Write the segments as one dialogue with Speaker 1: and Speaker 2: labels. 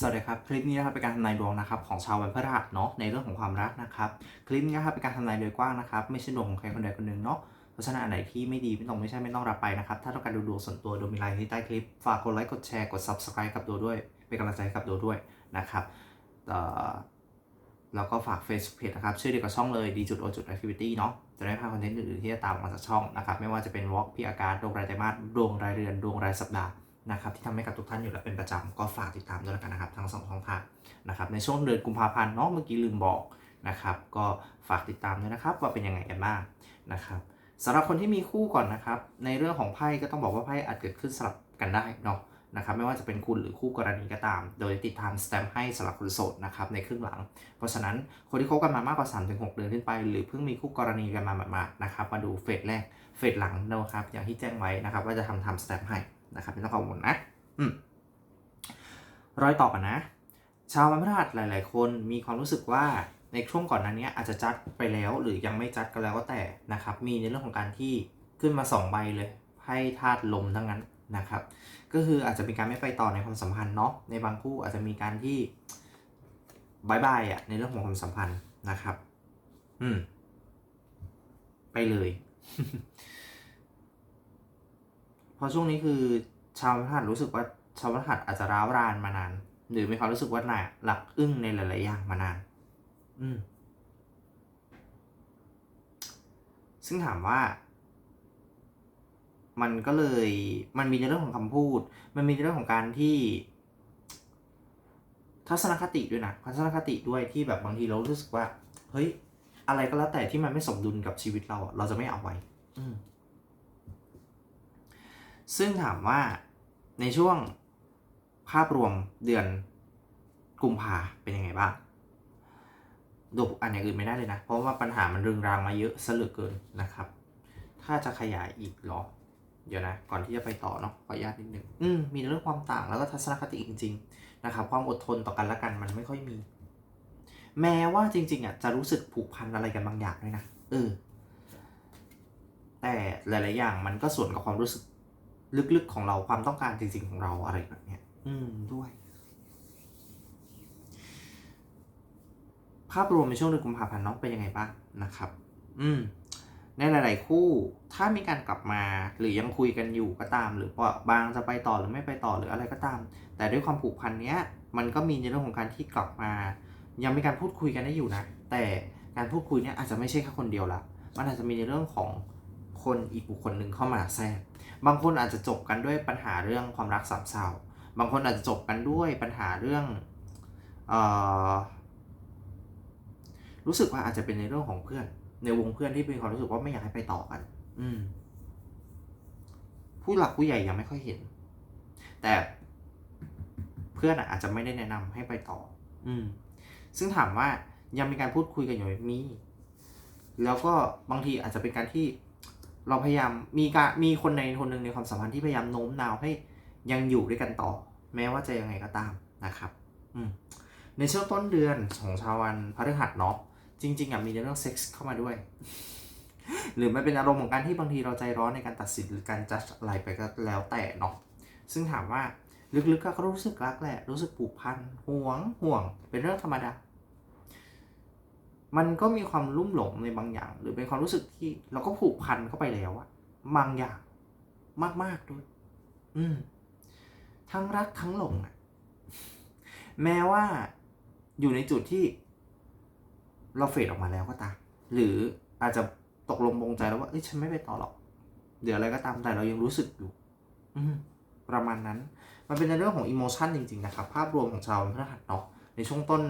Speaker 1: สวัสดีครับ คลิปนี้นะครับเป็นการทำนายดวงนะครับของชาววันพฤหัสเนาะในเรื่องของความรักนะครับ คลิปนี้นะครับเป็นการทำนายโดยกว้างนะครับ ไม่ใช่ดวงของใครคนใดคนหนึ่งเนาะเพราะฉะนั้นอันไหนที่ไม่ดีไม่ต้องไม่ใช่ไม่ต้องรับไปนะครับ ถ้าต้องการดูดวงส่วนตัวโดยมีไลน์ที่ใต้คลิป ฝากกดไลค์กดแชร์กด subscribe กับตัวด้วย เป็นกำลังใจให้กับตัวด้วยนะครับแล้วก็ฝาก Facebook Page นะครับ ชื่อเดียวกับช่องเลยดีจุดโอจุด activity เนาะจะได้พลาดคอนเทนต์อื่นๆที่จะตามมาจากช่องนะครับไม่ว่าจะเป็นวอล์กพี่อาการดวงรายไตรมาสดวงรายเดือนดวงรายสัปดาห์ นะครับที่ทำให้กับทุกท่านอยู่แล้วเป็นประจำก็ฝากติดตามด้วยแล้วกันนะครับ ทั้งสองช่องทางนะครับในช่วงเดือนกุมภาพันธ์เนาะเมื่อกี้ลืมบอกนะครับก็ฝากติดตามด้วยนะครับว่าเป็นยังไงกันบ้างนะครับสำหรับคนที่มีคู่ก่อนนะครับในเรื่องของไพ่ก็ต้องบอกว่าไพ่อาจเกิดขึ้นสลับกันได้เนาะนะครับไม่ว่าจะเป็นคุณหรือคู่กรณีก็ตาม โดยติดตามสแตมป์ให้สำหรับคนโสดนะครับในครึ่งหลัง เพราะฉะนั้นคนที่คบกันมามากกว่า 3-6 เดือนขึ้นไป หรือเพิ่งมีคู่กรณีกันมาหมาดๆนะครับมาดูเฟสแรกเฟสหลังนะครับอย่างที่แจ้งไว้นะครับว่าจะทำทำสแตมป์ให้ นะครับไม่ต้องกังวลนะอืมรอยต่อกันนะ ชาววันพฤหัสหลาย ๆ คนมีความรู้สึกว่าในช่วงก่อนนั้นนี้อาจจะจัดไปแล้วหรือยังไม่จัดก็แล้วก็แต่นะครับ มีในเรื่องของการที่ขึ้นมา 2 ใบเลยให้ธาตุลมทั้งนั้นนะครับ ก็คืออาจจะมีการไม่ไปต่อในความสัมพันธ์เนาะในบางคู่อาจจะมีการที่บายบายอะในเรื่องของความสัมพันธ์นะครับ อืม ไปเลย พราะช่วงนี้คือชาวพฤหัสรู้สึกว่าชาวพฤหัสอาจจะร้าวรานมานาน หรือมีความรู้สึกว่าหนักหลักอึ้งในหลาย ๆ อย่างมานาน อืม ซึ่งถามว่า มันก็เลยมันมีในเรื่องของคำพูด มันมีในเรื่องของการที่ ทัศนคติด้วยนะทัศนคติด้วยที่แบบบางทีเรารู้สึกว่า เฮ้ย อะไรก็แล้วแต่ที่มันไม่สมดุลกับชีวิตเราเราจะไม่เอาไว้ อืม ซึ่งถามว่าในช่วงภาพรวมเดือนกุมภาเป็นยังไงบ้างดูอันอย่างอื่นไม่ได้เลยนะ เพราะว่าปัญหามันรึงรางมาเยอะซะเหลือเกินนะครับ ถ้าจะขยายอีกหรอ เดี๋ยวนะ ก่อนที่จะไปต่อเนาะขออนุญาตนิดนึงอืมมีเรื่องความต่างแล้วก็ทัศนคติจริง ๆ นะครับ ความอดทนต่อกันและกันมันไม่ค่อยมี แม้ว่าจริง ๆอะจะรู้สึกผูกพันอะไรกันบางอย่างด้วยนะเออแต่หลาย ๆ อย่างมันก็ส่วนกับความรู้สึก ลึกๆของเราความต้องการจริงๆของเราอะไรแบบเนี้ย อืมด้วย ภาพรวมในช่วงเดือนกุมภาพันธ์น้องเป็นยังไงบ้างนะครับ อืมในหลาย ๆ คู่ถ้ามีการกลับมาหรือยังคุยกันอยู่ก็ตาม หรือว่าบางจะไปต่อหรือไม่ไปต่อหรืออะไรก็ตาม แต่ด้วยความผูกพันเนี้ย มันก็มีในเรื่องของการที่กลับมา ยังมีการพูดคุยกันได้อยู่นะแต่การพูดคุยเนี้ยอาจจะไม่ใช่แค่คนเดียวละมันอาจจะมีในเรื่องของ คนอีกบุคคลหนึ่งเข้ามาแทรก บางคนอาจจะจบกันด้วยปัญหาเรื่องความรักสามเศร้า บางคนอาจจะจบกันด้วยปัญหาเรื่องออรู้สึกว่าอาจจะเป็นในเรื่องของเพื่อน ในวงเพื่อนที่มีความรู้สึกว่าไม่อยากให้ไปต่อกัน อืม ผู้หลักผู้ใหญ่ยังไม่ค่อยเห็น แต่เพื่อนอาจจะไม่ได้แนะนำให้ไปต่อ อืม ซึ่งถามว่ายังมีการพูดคุยกันอยู่มี แล้วก็บางทีอาจจะเป็นการที่ เราพยายามมีการมีคนในคนหนึ่งในความสัมพันธ์ที่พยายามโน้มน้าวให้ยังอยู่ด้วยกันต่อ แม้ว่าจะยังไงก็ตามนะครับอืมในช่วงต้นเดือนของชาววันพฤหัสเนาะจริงๆอะมีเรื่องเซ็กส์เข้ามาด้วย หรือมันเป็นอารมณ์ของการที่บางทีเราใจร้อนในการตัดสินหรือการจัดอะไรไปก็แล้วแต่เนาะซึ่งถามว่าลึกๆก็รู้สึกรักแหละรู้สึกผูกพันห่วงห่วง เป็นเรื่องธรรมดา มันก็มีความลุ่มหลงในบางอย่าง หรือเป็นความรู้สึกที่เราก็ผูกพันเข้าไปแล้วอะบางอย่างมากๆด้วย อืม ทั้งรักทั้งหลงอะแม้ว่าอยู่ในจุดที่ เราเฟดออกมาแล้วก็ตามหรืออาจจะตกลงปรงใจแล้วว่าเอ้ยฉันไม่ไปต่อหรอก เดี๋ยวอะไรก็ตามแต่เรายังรู้สึกอยู่ อืมประมาณนั้น มันเป็นในเรื่องของอิโมชันจริง ๆ นะครับ ภาพรวมของชาวพฤหัสเนาะ ในช่วงต้น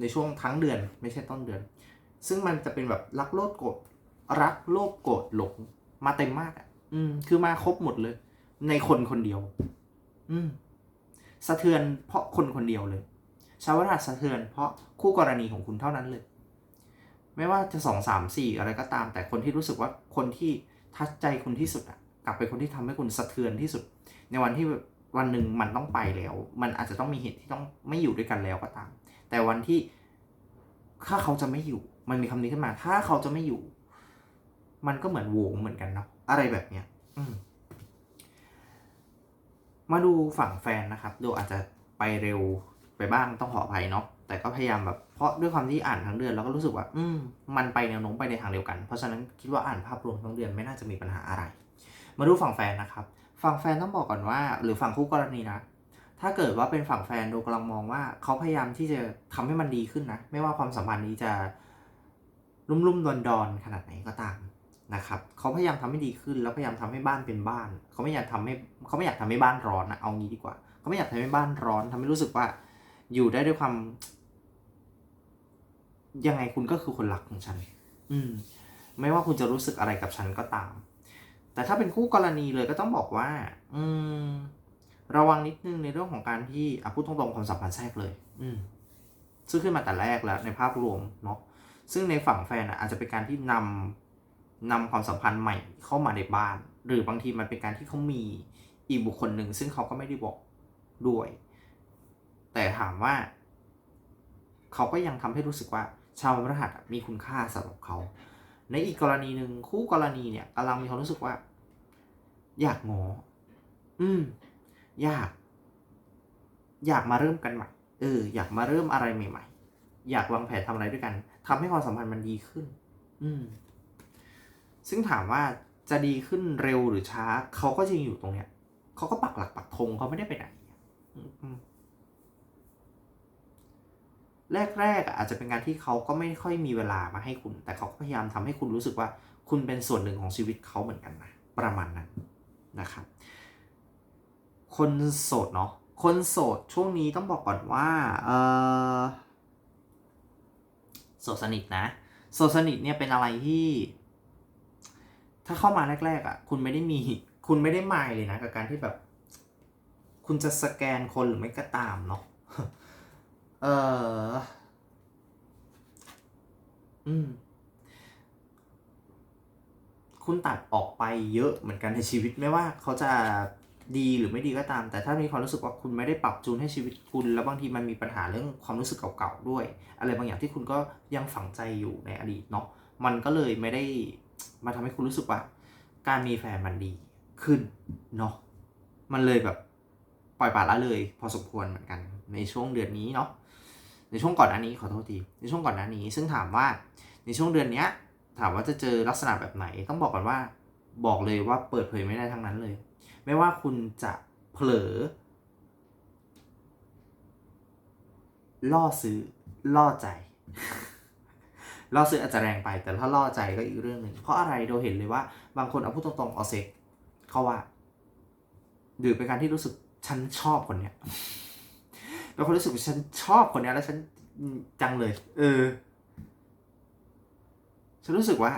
Speaker 1: ในช่วงทั้งเดือน ไม่ใช่ต้นเดือน ซึ่งมันจะเป็นแบบรักโลภโกรธรักโลภโกรธหลงมาเต็มมากอะ อืม คือมาครบหมดเลย ในคนคนเดียว อืม สะเทือนเพราะคนคนเดียวเลยชาวพฤหัสสะเทือนเพราะคู่กรณีของคุณเท่านั้นเลย ไม่ว่าจะสองสามสี่อะไรก็ตาม แต่คนที่รู้สึกว่าคนที่ทัดใจคุณที่สุดอะ กลับเป็นคนที่ทำให้คุณสะเทือนที่สุด ในวันที่ วันหนึ่งมันต้องไปแล้ว มันอาจจะต้องมีเหตุที่ต้องไม่อยู่ด้วยกันแล้วก็ตาม แต่วันที่ถ้าเขาจะไม่อยู่ มันมีคำนี้ขึ้นมา ถ้าเขาจะไม่อยู่ มันก็เหมือนโหวงเหมือนกันเนาะอะไรแบบเนี้ย อืมมาดูฝั่งแฟนนะครับดูอาจจะไปเร็วไปบ้างต้องขออภัยเนาะแต่ก็พยายามแบบเพราะด้วยความที่อ่านทั้งเดือนแล้วก็รู้สึกว่า อืมมันไปแนวโน้มไปในทางเดียวกัน เพราะฉะนั้นคิดว่าอ่านภาพรวมทั้งเดือนไม่น่าจะมีปัญหาอะไร มาดูฝั่งแฟนนะครับ ฝั่งแฟนต้องบอกก่อนว่า หรือฝั่งคู่กรณีนะ ถ้าเกิดว่าเป็นฝั่งแฟนดูกำลังมองว่าเขาพยายามที่จะทำให้มันดีขึ้นนะ ไม่ว่าความสัมพันธ์นี้จะรุ่มรุ่มดอนดอนขนาดไหนก็ตามนะครับเขาพยายามทำให้ดีขึ้น แล้วพยายามทำให้บ้านเป็นบ้าน เขาไม่อยากทำให้เขาไม่อยากทำให้บ้านร้อนนะเอางี้ดีกว่า เขาไม่อยากทำให้บ้านร้อนทำให้รู้สึกว่าอยู่ได้ด้วยความ ยังไงคุณก็คือคนรักของฉัน อืม ไม่ว่าคุณจะรู้สึกอะไรกับฉันก็ตาม แต่ถ้าเป็นคู่กรณีเลยก็ต้องบอกว่า อืม ระวังนิดนึงในเรื่องของการที่อะพูดตรงๆความสัมพันธ์แทรกเลย อืม ซึ่งขึ้นมาแต่แรกแล้วในภาพรวมเนาะซึ่งในฝั่งแฟนอะอาจจะเป็นการที่นำนำความสัมพันธ์ใหม่เข้ามาในบ้าน หรือบางทีมันเป็นการที่เขามีอีกบุคคลหนึ่ง ซึ่งเขาก็ไม่ได้บอกด้วย แต่ถามว่า เขาก็ยังทำให้รู้สึกว่า ชาวพฤหัสอะมีคุณค่าสำหรับเขา ในอีกกรณีหนึ่งคู่กรณีเนี่ยกำลังมีความรู้สึกว่า อยากงออืม อยาก อยากมาเริ่มกันใหม่ เออ อยากมาเริ่มอะไรใหม่ ๆ อยากวางแผนทำอะไรด้วยกันทำให้ความสัมพันธ์มันดีขึ้น อืม ซึ่งถามว่าจะดีขึ้นเร็วหรือช้า เขาก็จริงอยู่ตรงเนี้ย เขาก็ปักหลักปักธงเขาไม่ได้ไปไหนอืมอืม แรกๆอาจจะเป็นการที่เขาก็ไม่ค่อยมีเวลามาให้คุณ แต่เขาก็พยายามทำให้คุณรู้สึกว่าคุณเป็นส่วนหนึ่งของชีวิตเขาเหมือนกันนะประมาณนั้นนะครับ คนโสดเนาะคนโสดช่วงนี้ต้องบอกก่อนว่าเออโสดสนิทนะโสดสนิทเนี่ยเป็นอะไรที่ ถ้าเข้ามาแรก ๆอะ คุณไม่ได้มีคุณไม่ได้มายเลยนะกับการที่แบบ คุณจะสแกนคนหรือไม่ก็ตามเนาะ เออ อืม คุณตัดออกไปเยอะเหมือนกันในชีวิตไม่ว่าเขาจะดีหรือไม่ดีก็ตาม แต่ถ้ามีความรู้สึกว่าคุณไม่ได้ปรับจูนให้ชีวิตคุณ แล้วบางทีมันมีปัญหาเรื่องความรู้สึกเก่าๆด้วย อะไรบางอย่างที่คุณก็ยังฝังใจอยู่ในอดีตเนาะมันก็เลยไม่ได้มาทำให้คุณรู้สึกว่า การมีแฟนมันดีขึ้นเนาะมันเลยแบบปล่อยปละละเลย พอสมควรเหมือนกันในช่วงเดือนนี้เนาะ ในช่วงก่อนหน้านี้ขอโทษทีในช่วงก่อนหน้านี้ ซึ่งถามว่าในช่วงเดือนเนี้ยถามว่าจะเจอลักษณะแบบไหน ต้องบอกก่อนว่าบอกเลยว่าเปิดเผยไม่ได้ทั้งนั้นเลย ไม่ว่าคุณจะเผลอ ล่อซื้อล่อใจ ล่อซื้ออาจจะแรงไป แต่ถ้าล่อใจก็อีกเรื่องหนึ่งเพราะอะไรเราเห็นเลยว่า บางคนเอาพูดตรงๆเอาเซ็กเขาว่าหรือเป็นการที่รู้สึกฉันชอบคนเนี้ย บางคนรู้สึกว่าฉันชอบคนเนี้ยแล้วฉันจังเลย เออ ฉันรู้สึกว่า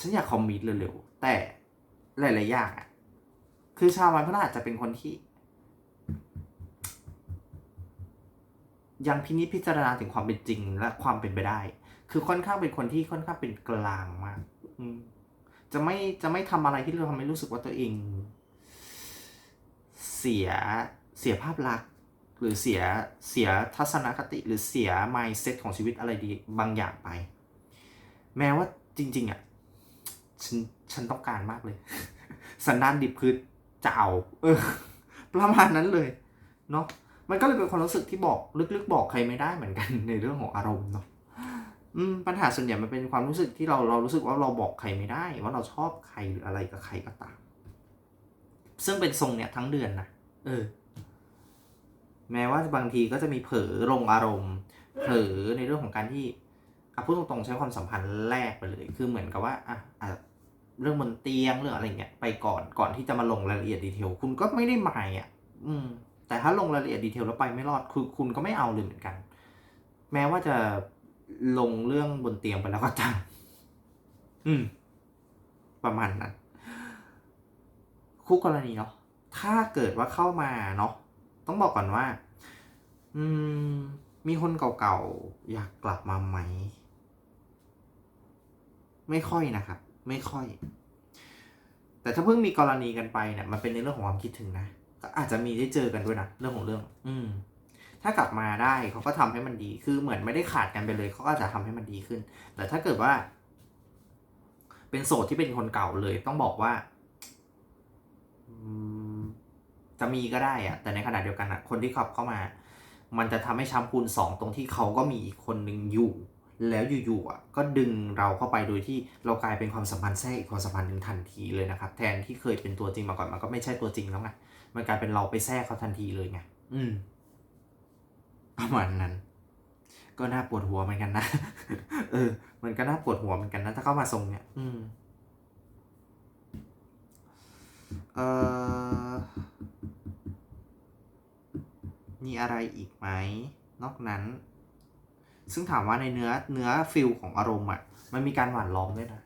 Speaker 1: ฉันอยากคอมมิตเร็วๆ แต่หลายๆอย่างอะ คือชาววันพฤหัสจะเป็นคนที่ ยังพินิจพิจารณาถึงความเป็นจริงและความเป็นไปได้ คือค่อนข้างเป็นคนที่ค่อนข้างเป็นกลางมากอืมจะไม่จะไม่ทำอะไรที่เราทำให้รู้สึกว่าตัวเอง เสียเสียภาพลักษณ์ หรือเสียเสียทัศนคติหรือเสีย mindset ของชีวิตอะไรดีบางอย่างไป แม้ว่าจริง ๆอะฉันฉันต้องการมากเลย สันดานดิบคือจะเอาเออประมาณนั้นเลยเนาะมันก็เลยเป็นความรู้สึกที่บอกลึกๆ บอกใครไม่ได้เหมือนกันในเรื่องของอารมณ์เนาะปัญหาส่วนใหญ่มันเป็นความรู้สึกที่เราเรารู้สึกว่าเราบอกใครไม่ได้ ว่าเราชอบใครหรืออะไรกับใครก็ตาม ซึ่งเป็นทรงเนี่ยทั้งเดือนนะเออ แม้ว่าบางทีก็จะมีเผลอลงอารมณ์ เผลอในเรื่องของการที่อะพูดตรงๆใช้ความสัมพันธ์แรกไปเลย คือเหมือนกับว่าอะอะเรื่องบนเตียงเรื่องอะไรเงี้ยไปก่อนก่อนที่จะมาลงรายละเอียดดีเทลคุณก็ไม่ได้หมายอะ อืม แต่ถ้าลงรายละเอียดดีเทลแล้วไปไม่รอดคือคุณก็ไม่เอาเลยเหมือนกัน แม้ว่าจะลงเรื่องบนเตียงไปแล้วก็ตามอืม ประมาณนั้นคู่กรณีเนาะถ้าเกิดว่าเข้ามาเนาะ ต้องบอกก่อนว่า อืม มีคนเก่าๆ อยากกลับมาไหม ไม่ค่อยนะครับ ไม่ค่อย แต่ถ้าเพิ่งมีกรณีกันไปเนี่ย มันเป็นในเรื่องของความคิดถึงนะ ก็อาจจะมีได้เจอกันด้วยนะ เรื่องของเรื่อง อืม ถ้ากลับมาได้เขาก็ทำให้มันดี คือเหมือนไม่ได้ขาดกันไปเลย เขาก็จะทำให้มันดีขึ้น แต่ถ้าเกิดว่า เป็นโสดที่เป็นคนเก่าเลย ต้องบอกว่า อืม จะมีก็ได้อะแต่ในขณะเดียวกันอะคนที่ขับเข้ามา มันจะทำให้ช้ำคูณสองตรงที่เขาก็มีอีกคนหนึ่งอยู่ แล้วอยู่ๆอะก็ดึงเราเข้าไปโดยที่เรากลายเป็นความสัมพันธ์แทรกอีกความสัมพันธ์หนึ่งทันทีเลยนะครับ แทนที่เคยเป็นตัวจริงมาก่อนมันก็ไม่ใช่ตัวจริงแล้วไงมันกลายเป็นเราไปแทรกเขาทันทีเลยไงอืมประมาณนั้น ก็น่าปวดหัวเหมือนกันนะเออ มันก็น่าปวดหัวเหมือนกันนะถ้าเข้ามาทรงเนี่ย อืม เอ่อ มีอะไรอีกไหมนอกนั้น ซึ่งถามว่าในเนื้อเนื้อฟิลของอารมณ์อะ มันมีการหวานล้อมด้วยนะ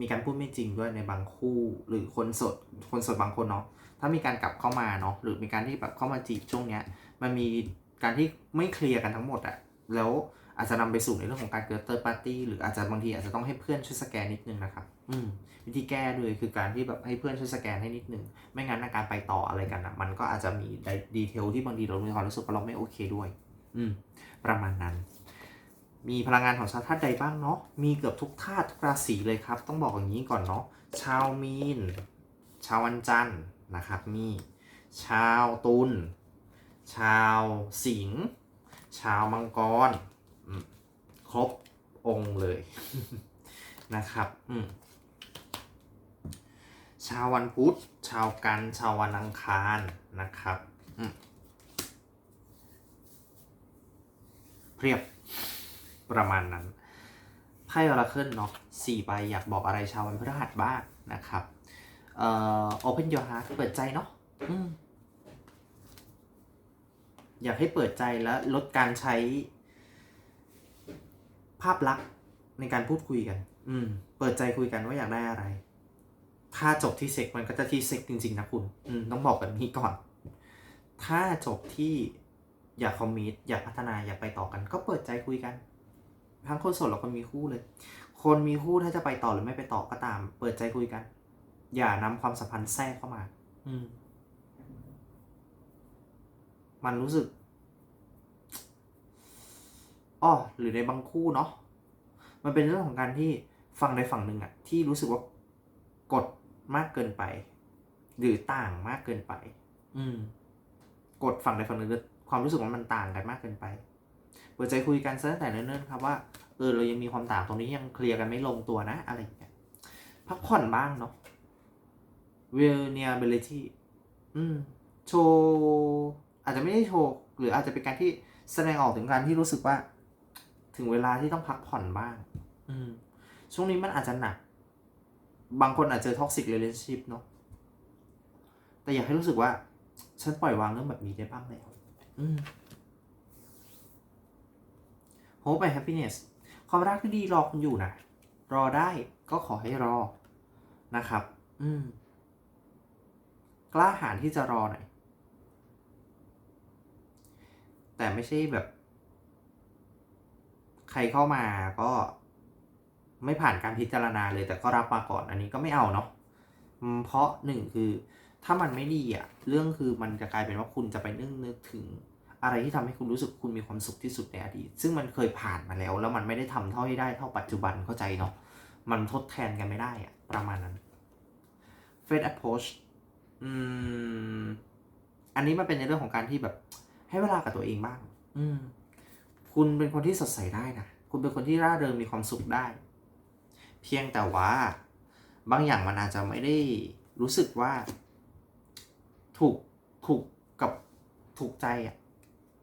Speaker 1: มีการพูดไม่จริงด้วยในบางคู่หรือคนสดคนสดบางคนเนาะถ้ามีการกลับเข้ามาเนาะหรือมีการที่แบบเข้ามาจีบช่วงเนี้ย มันมีการที่ไม่เคลียร์กันทั้งหมดอะแล้ว อาจจะนำไปสู่ในเรื่องของการเกิดเตอร์ปาร์ตี้หรืออาจจะบางทีอาจจะต้องให้เพื่อนช่วยสแกนนิดนึงนะครับอืมวิธีแก้เลยคือการที่แบบให้เพื่อนช่วยสแกนให้นิดนึง ไม่งั้นการไปต่ออะไรกันอะมันก็อาจจะมีดีเทลที่บางทีเรามีความรู้สึกว่าเราไม่โอเคด้วย อืม ประมาณนั้น มีพลังงานของชาวธาตุใดบ้างเนาะมีเกือบทุกธาตุทุกราศีเลยครับ ต้องบอกอย่างนี้ก่อนเนาะชาวมีน ชาววันจันทร์นะครับมีชาวตุลชาวสิงห์ชาวมังกร ครบองค์เลยนะครับ อืชาววันพุธ ชาวกันชาววันอังคารนะครับเรียบประมาณนั้นไพ่อราเคิลเนาะสี่ใบอยากบอกอะไรชาววันพฤหัสบ้างนะครับ เอ่อ open your heart เปิดใจเนาะออยากให้เปิดใจและลดการใช้ ภาพลักษณ์ในการพูดคุยกัน อืม เปิดใจคุยกันว่าอยากได้อะไร ถ้าจบที่เซ็กมันก็จะที่เซ็กจริงๆนะคุณ อืม ต้องบอกแบบนี้ก่อน ถ้าจบที่อยากคอมมิตอยากพัฒนาอยากไปต่อกัน ก็เปิดใจคุยกัน ทั้งคนโสดและคนมีคู่เลย คนมีคู่ถ้าจะไปต่อหรือไม่ไปต่อก็ตาม เปิดใจคุยกัน อย่านำความสัมพันธ์แทรกเข้ามา อืม มันรู้สึก อ้อหรือในบางคู่เนาะมันเป็นเรื่องของการที่ฝั่งใดฝั่งหนึ่งอะที่รู้สึกว่ากดมากเกินไป หรือต่างมากเกินไป อืม กดฝั่งใดฝั่งหนึ่งความรู้สึกว่ามันต่างกันมากเกินไปเปิดใจคุยกันซะตั้งแต่เนิ่นๆครับว่าเออเรายังมีความต่างตรงนี้ยังเคลียร์กันไม่ลงตัวนะ อะไรอย่างเงี้ยพักผ่อนบ้างเนาะ vulnerability อืม โชว์ อาจจะไม่ได้โชว์ หรืออาจจะเป็นการที่แสดงออกถึงการที่รู้สึกว่า ถึงเวลาที่ต้องพักผ่อนบ้าง อืม ช่วงนี้มันอาจจะหนัก บางคนอาจจะ toxic relationship เนาะแต่อยากให้รู้สึกว่า ฉันปล่อยวางเรื่องแบบนี้ได้บ้างแล้วอืม hope and happiness ความรักที่ดีรอคุณอยู่นะรอได้ก็ขอให้รอนะครับ อืม กล้าหาญที่จะรอหน่อยแต่ไม่ใช่แบบ ใครเข้ามาก็ไม่ผ่านการพิจารณาเลยแต่ก็รับมาก่อนอันนี้ก็ไม่เอาเนาะเพราะหนึ่งคือถ้ามันไม่ดีอะเรื่องคือมันจะกลายเป็นว่าคุณจะไปนึกนึกถึงอะไรที่ทำให้คุณรู้สึกคุณมีความสุขที่สุดในอดีต ซึ่งมันเคยผ่านมาแล้ว แล้วมันไม่ได้ทำเท่าที่ได้เท่าปัจจุบันเข้าใจเนาะมันทดแทนกันไม่ได้อะประมาณนั้น Fate approach อืมอันนี้มันเป็นในเรื่องของการที่แบบ ให้เวลากับตัวเองบ้าง อืม คุณเป็นคนที่สดใสได้นะ คุณเป็นคนที่ร่าเริงมีความสุขได้ เพียงแต่ว่า บางอย่างมันอาจจะไม่ได้รู้สึกว่า ถูกถูกกับถูกใจอะ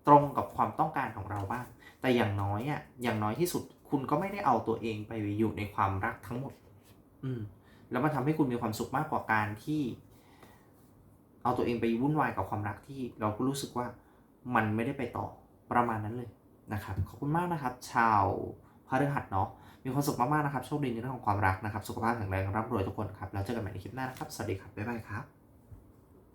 Speaker 1: ตรงกับความต้องการของเราบ้าง แต่อย่างน้อยอะอย่างน้อยที่สุด คุณก็ไม่ได้เอาตัวเองไปอยู่ในความรักทั้งหมด อืม แล้วมันทำให้คุณมีความสุขมากกว่าการที่ เอาตัวเองไปวุ่นวายกับความรักที่เราก็รู้สึกว่ามันไม่ได้ไปต่อประมาณนั้นเลย นะครับขอบคุณมากนะครับ ชาวพฤหัสเนาะมีความสุขมากๆนะครับโชคดีในเรื่องของความรักนะครับ สุขภาพแข็งแรงร่ำรวยทุกคนครับแล้วเจอกันใหม่ในคลิปหน้านะครับ สวัสดีครับ บ๊ายบายครับ